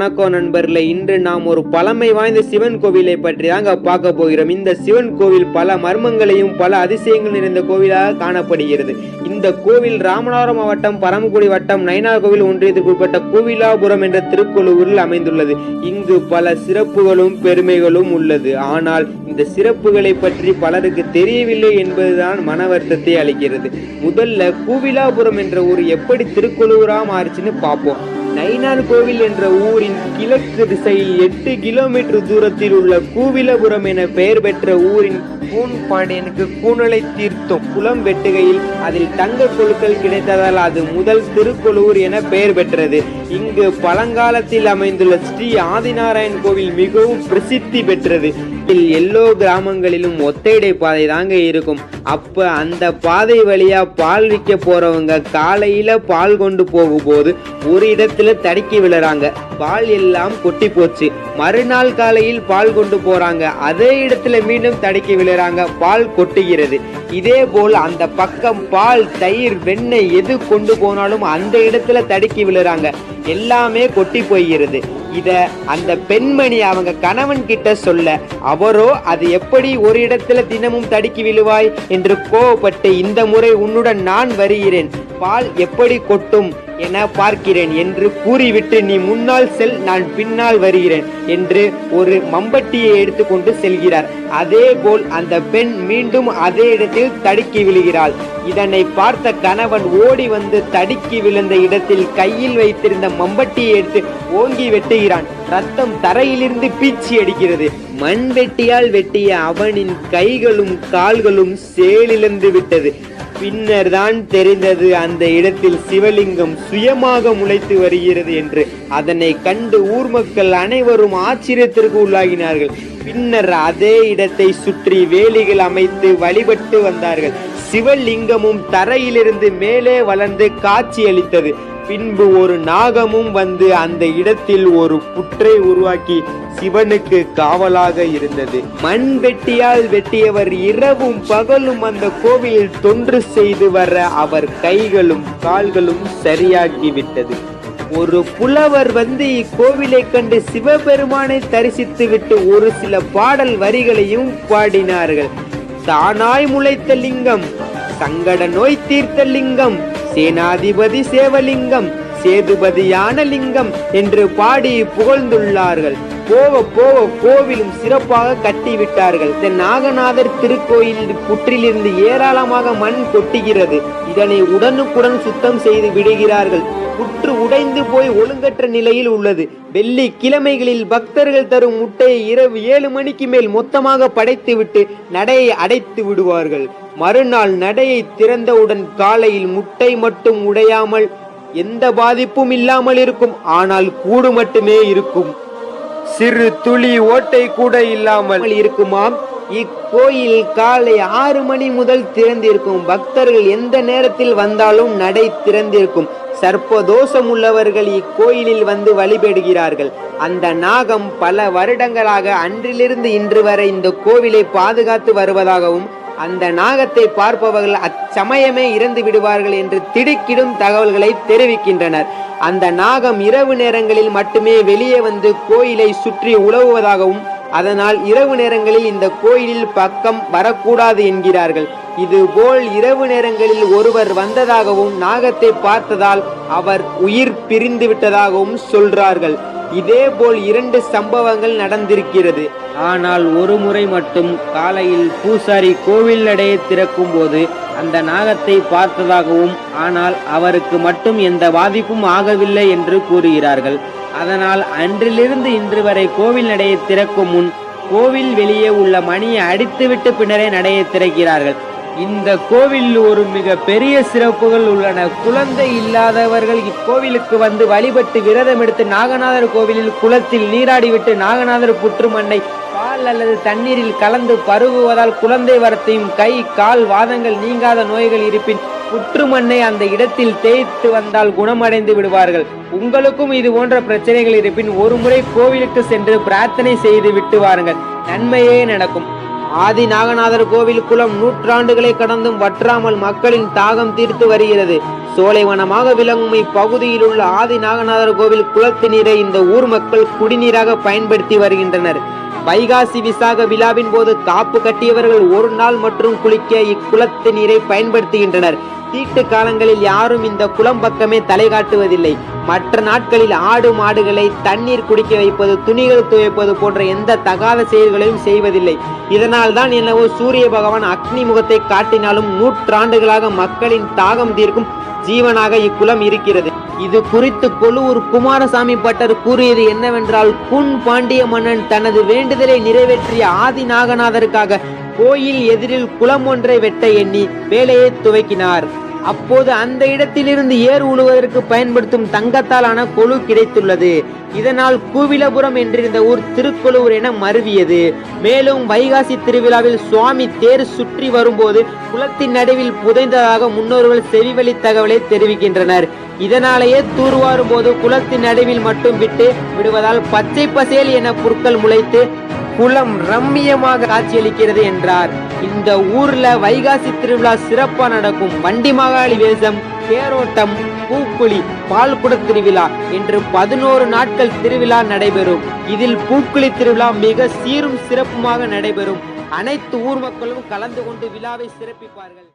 வணக்கம் நண்பர்களே இன்று நாம் ஒரு பழமை வாய்ந்த சிவன் கோவிலை பற்றி தாங்க பார்க்க போகிறோம். இந்த சிவன் கோவில் பல மர்மங்களையும் பல அதிசயங்கள் நிறைந்த கோவிலாக காணப்படுகிறது. இந்த கோவில் ராமநாதபுரம் மாவட்டம் பரமக்குடி வட்டம் நயனார் கோவில் ஒன்றியத்துக்கு உட்பட்ட கோவிலாபுரம் என்ற திருக்கோளூரில் அமைந்துள்ளது. இங்கு பல சிறப்புகளும் பெருமைகளும் உள்ளது. ஆனால் இந்த சிறப்புகளை பற்றி பலருக்கு தெரியவில்லை என்பதுதான் மன வருத்தத்தை அளிக்கிறது. முதல்ல கோவிலாபுரம் என்ற ஊர் எப்படி திருக்கோளூரா மாறுச்சுன்னு பார்ப்போம். நைனார் கோவில் என்ற ஊரின் கிழக்கு திசையில் எட்டு கிலோமீட்டர் தூரத்தில் உள்ள கூவிலபுரம் என பெயர் பெற்ற ஊரின் கூன் பாண்டியனுக்கு கூணலை தீர்த்தம். குளம் வெட்டுகையில் அதில் தங்க கொழுக்கள் கிடைத்ததால் அது முதல் திருக்கொளூர் என பெயர் பெற்றது. இங்கு பழங்காலத்தில் அமைந்துள்ள ஸ்ரீ ஆதிநாராயண் கோவில் மிகவும் பிரசித்தி பெற்றது. இதில் எல்லோ கிராமங்களிலும் ஒத்தைடை பாதை தாங்க இருக்கும். அப்ப அந்த பாதை வழியா பால் விற்க போறவங்க காலையில பால் கொண்டு போகும்போது ஒரு இடத்துல தடுக்கி விழுறாங்க. பால் எல்லாம் கொட்டி போச்சு. மறுநாள் காலையில் பால் கொண்டு போறாங்க. அதே இடத்துல மீண்டும் தடுக்கி விழுறாங்க. பால் கொட்டுகிறது. இதே போல் அந்த பக்கம் பால் தயிர் வெண்ணெய் எது கொண்டு போனாலும் அந்த இடத்துல தடுக்கி விழுறாங்க. எல்லாமே கொட்டி போகிறது இத அந்த பெண்மணி அவங்க கணவன் கிட்ட சொல்ல அவரோ அது எப்படி ஒரு இடத்துல தினமும் தடுக்கி விழுவாய்? என்று கோவப்பட்டு இந்த முறை உன்னுடன் நான் வருகிறேன். பால் எப்படி கொட்டும்? என பார்க்கிறேன் என்று கூறிவிட்டு நீ முன்னால் செல் நான் பின்னால் வருகிறேன் என்று ஒரு மம்பட்டியை எடுத்துக்கொண்டு செல்கிறார். அதே போல் அந்த பெண் மீண்டும் அதே இடத்தில் தடுக்கி விழுகிறாள். இதனை பார்த்த கணவன் ஓடி வந்து தடுக்கி விழுந்த இடத்தில் கையில் வைத்திருந்த மம்பட்டியை எடுத்து ஓங்கி வெட்டுகிறான். ரத்தம் தரையிலிருந்து பீச்சி அடிக்கிறது. மண் வெட்டியால் வெட்டிய அவனின் கைகளும் கால்களும் செயலிழந்து விட்டது. பின்னர் தான் தெரிந்தது அந்த இடத்தில் சிவலிங்கம் சுயமாக முளைத்து வருகிறது என்று. அதனை கண்டு ஊர் மக்கள் அனைவரும் ஆச்சரியத்திற்கு உள்ளாகினார்கள். பின்னர் அதே இடத்தை சுற்றி வேலிகள் அமைத்து வழிபட்டு வந்தார்கள். சிவலிங்கமும் தரையிலிருந்து மேலே வளர்ந்து காட்சியளித்தது. பின்பு ஒரு நாகமும் வந்து அந்த இடத்தில் ஒரு புற்றை உருவாக்கி சிவனுக்கு காவலாக இருந்தது. மண் வெட்டியால் வெட்டியவர் இரவும் பகலும் அந்த கோவிலில் தொன்று செய்து வர அவர் கைகளும் கால்களும் சரியாகிவிட்டது ஒரு புலவர் வந்து இக்கோவிலை கண்டு சிவபெருமானை தரிசித்து விட்டு ஒரு சில பாடல் வரிகளையும் பாடினார்கள். தானாய் முளைத்த லிங்கம் சங்கட நோய் தீர்த்த லிங்கம் சேனாதிபதி சேவலிங்கம் சேதுபதியான லிங்கம் என்று பாடி புகழ்ந்துள்ளார்கள். போக போக கோவிலும் சிறப்பாக கட்டிவிட்டார்கள். இந்த நாகநாதர் திருக்கோயில் புற்றிலிருந்து ஏராளமாக மண் கொட்டுகிறது. இதனை உடனுக்குடன் சுத்தம் செய்து விடுகிறார்கள். புற்று உடைந்து போய் ஒழுங்கற்ற நிலையில் உள்ளது. வெள்ளி கிழமைகளில் பக்தர்கள் தரும் முட்டையை இரவு ஏழு மணிக்கு மேல் மொத்தமாக படைத்துவிட்டு நடையை அடைத்து விடுவார்கள். மறுநாள் நடையை திறந்தவுடன் காலையில் முட்டை மட்டும் உடையாமல் எந்த பாதிப்பும் இல்லாமல் இருக்கும். ஆனால் கூடு மட்டுமே இருக்கும். சிறு துளி ஓட்டை கூட இல்லாமல் இருக்குமாம். இக்கோயில் காலை ஆறு மணி முதல் திறந்திருக்கும். பக்தர்கள் எந்த நேரத்தில் வந்தாலும் நடை திறந்திருக்கும். சர்ப்பதோஷம் உள்ளவர்கள் இக்கோயிலில் வந்து வழிபடுகிறார்கள். அந்த நாகம் பல வருடங்களாக அன்றிலிருந்து இன்று வரை இந்த கோவிலை பாதுகாத்து வருவதாகவும் அந்த நாகத்தை பார்ப்பவர்கள் அச்சமயமே இறந்து விடுவார்கள் என்று திடுக்கிடும் தகவல்களை தெரிவிக்கின்றனர். அந்த நாகம் இரவு நேரங்களில் மட்டுமே வெளியே வந்து கோயிலை சுற்றி உலவுவதாகவும் அதனால் இரவு நேரங்களில் இந்த கோயிலில் பக்கம் வரக்கூடாது என்கிறார்கள். இதுபோல் இரவு நேரங்களில் ஒருவர் வந்ததாகவும் நாகத்தை பார்த்ததால் அவர் உயிர் பிரிந்து விட்டதாகவும் சொல்றார்கள். இதேபோல் இரண்டு சம்பவங்கள் நடந்திருக்கிறது. ஆனால் ஒரு முறை மட்டும் காலையில் பூசாரி கோவில் நடையை திறக்கும் போது அந்த நாகத்தை பார்த்ததாகவும் ஆனால் அவருக்கு மட்டும் எந்த பாதிப்பும் ஆகவில்லை என்று கூறுகிறார்கள். அதனால் அன்றிலிருந்து இன்று வரை கோவில் நடையை திறக்கும் முன் கோவில் வெளியே உள்ள மணியை அடித்துவிட்டு பின்னரே நடையை திறக்கிறார்கள். இந்த கோவில் ஒரு மிக பெரிய சிறப்புகள் உள்ளன. குழந்தை இல்லாதவர்கள் இக்கோவிலுக்கு வந்து வழிபட்டு விரதம் எடுத்து நாகநாதர் கோவிலில் குளத்தில் நீராடிவிட்டு நாகநாதர் புற்று மண்ணை பால் அல்லது தண்ணீரில் கலந்து பருகுவதால் குழந்தை வரத்தையும் கை கால் வாதங்கள் நீங்காத நோய்கள் இருப்பின் புற்று மண்ணை அந்த இடத்தில் தேய்த்து வந்தால் குணமடைந்து விடுவார்கள். உங்களுக்கும் இது போன்ற பிரச்சனைகள் இருப்பின் ஒரு முறை கோவிலுக்கு சென்று பிரார்த்தனை செய்து விட்டு வாருங்கள். நன்மையே நடக்கும். ஆதி நாகநாதர் கோவில் குளம் நூற்றாண்டுகளை கடந்தும் வற்றாமல் மக்களின் தாகம் தீர்த்து வருகிறது. சோலைவனமாக விளங்கும் இப்பகுதியில் உள்ள ஆதி நாகநாதர் கோவில் குளத்து நீரை இந்த ஊர் மக்கள் குடிநீராக பயன்படுத்தி வருகின்றனர். வைகாசி விசாக விழாவின் போது காப்பு கட்டியவர்கள் ஒரு நாள் மற்றும் குளிக்க இக்குளத்து நீரை பயன்படுத்துகின்றனர். தீட்டு காலங்களில் யாரும் இந்த குளம் பக்கமே தலை காட்டுவதில்லை. மற்ற நாட்களில் ஆடு மாடுகளை தண்ணீர் குடிக்க வைப்பது துணிகள் துவைப்பது போன்ற எந்த தகாத செயல்களையும் செய்வதில்லை. இதனால் தான் என்னவோ சூரிய பகவான் அக்னி முகத்தை காட்டினாலும் நூற்றாண்டுகளாக மக்களின் தாகம் தீர்க்கும் ஜீவனாக இக்குளம் இருக்கிறது. இது குறித்து கொலுவூர் குமாரசாமி பட்டர் கூறியது என்னவென்றால் குன் பாண்டிய மன்னன் தனது வேண்டுதலை நிறைவேற்றிய ஆதி நாகநாதருக்காக கோயில் எதிரில் குளம் ஒன்றை வெட்ட எண்ணி வேலையை துவக்கினார். அப்போது அந்த இடத்திலிருந்து ஏர் உழுவதற்கு பயன்படுத்தும் தங்கத்தாலான கொழு கிடைத்துள்ளது. இதனால் கூவிலபுரம் என்றிருந்த ஊர் திருக்கொழுவூர் என மருவியது. மேலும் வைகாசி திருவிழாவில் சுவாமி தேர் சுற்றி வரும்போது குளத்தின் நடுவில் புதைந்ததாக முன்னோர்கள் செவிவழி தகவலை தெரிவிக்கின்றனர். இதனாலேயே தூர்வாரும் போது குளத்தின் நடுவில் மட்டும் விட்டு விடுவதால் பச்சை பசேல் என புற்கள் முளைத்து குளம் ரம்மியமாக காட்சியளிக்கிறது என்றார். இந்த ஊர்ல வைகாசி திருவிழா சிறப்பா நடக்கும். வண்டி மகாளி வேஷம் தேரோட்டம் பூக்குழி பால்குட திருவிழா என்று பதினோரு நாட்கள் திருவிழா நடைபெறும். இதில் பூக்குழி திருவிழா மிக சீரும் சிறப்புமாக நடைபெறும். அனைத்து ஊர் மக்களும் கலந்து கொண்டு விழாவை சிறப்பிப்பார்கள்.